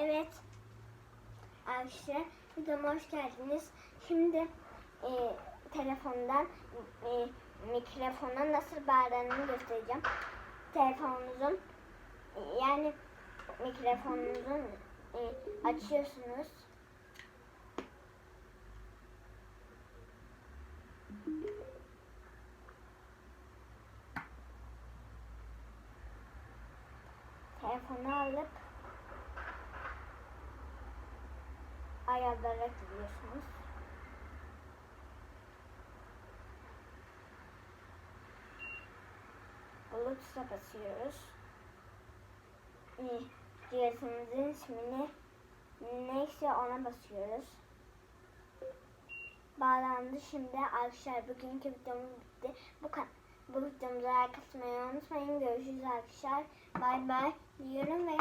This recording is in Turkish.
Evet. Arkadaşlar videoma hoş geldiniz. Şimdi e, telefondan e, mikrofona nasıl bağlandığını göstereceğim. Telefonunuzun e, yani mikrofonunuzun e, açıyorsunuz. Telefonu alıp ayarlara gidiyorsunuz. Bluetooth'a basıyoruz. Cihazımızın ismini neyse ona basıyoruz. Bağlandı şimdi arkadaşlar bugünkü videomuz bitti. Bu kadar. Bu videomuza like atmayı unutmayın. Görüşürüz arkadaşlar. Bay bay diyorum ve